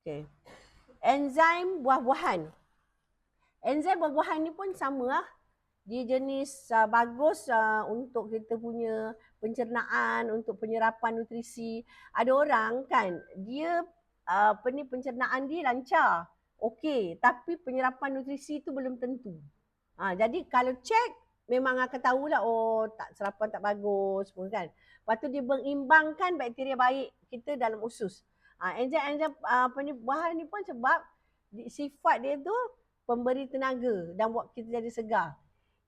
Okay. Enzim buah-buahan. Enzim buah-buahan ni pun sama lah. Dia jenis uh, bagus uh, untuk kita punya pencernaan, untuk penyerapan nutrisi. Ada orang kan, dia uh, apa ni pencernaan dia lancar. Okey, tapi penyerapan nutrisi tu belum tentu. Ha, jadi kalau cek memang akan tahulah oh tak serapan tak bagus pun kan. Lepas tu dia mengimbangkan bakteria baik kita dalam usus. Ha, enzim-enzim uh, apa ni bahan ni pun sebab sifat dia tu pemberi tenaga dan buat kita jadi segar.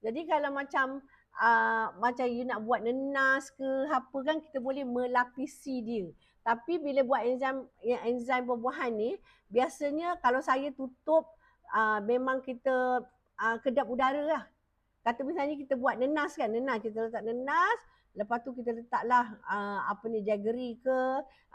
Jadi kalau macam uh, macam you nak buat nenas ke apa kan kita boleh melapisi dia. Tapi bila buat enzim enzim buah-buahan ni biasanya kalau saya tutup uh, memang kita uh, kedap udara lah. Kata misalnya kita buat nenas kan, nenas kita letak nenas, lepas tu kita letaklah uh, apa ni jaggery ke,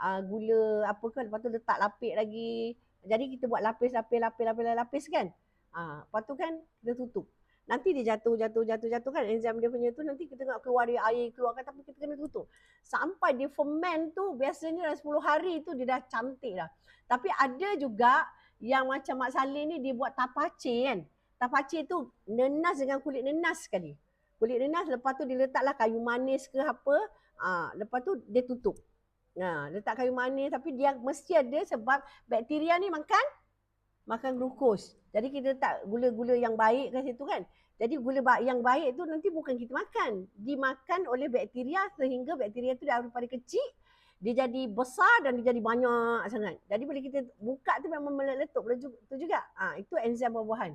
uh, gula apa ke, lepas tu letak lapik lagi. Jadi kita buat lapis, lapis, lapis, lapis, lapis kan. Uh, lepas tu kan kita tutup. Nanti dia jatuh, jatuh, jatuh, jatuh kan enzim dia punya tu nanti kita tengok keluar dia air keluarkan tapi kita kena tutup. Sampai dia ferment tu biasanya dalam 10 hari tu dia dah cantik dah. Tapi ada juga yang macam Mak Saleh ni dia buat tapace kan. Tapace tu nenas dengan kulit nenas sekali. Kulit nenas lepas tu dia letaklah kayu manis ke apa. Ha, lepas tu dia tutup. Ha, letak kayu manis tapi dia mesti ada sebab bakteria ni makan makan glukos. Jadi kita letak gula-gula yang baik kat situ kan. Jadi gula yang baik tu nanti bukan kita makan. Dimakan oleh bakteria sehingga bakteria tu daripada kecil dia jadi besar dan dia jadi banyak sangat. Jadi bila kita buka tu memang meletup tu juga. Ha, itu enzim buah-buahan.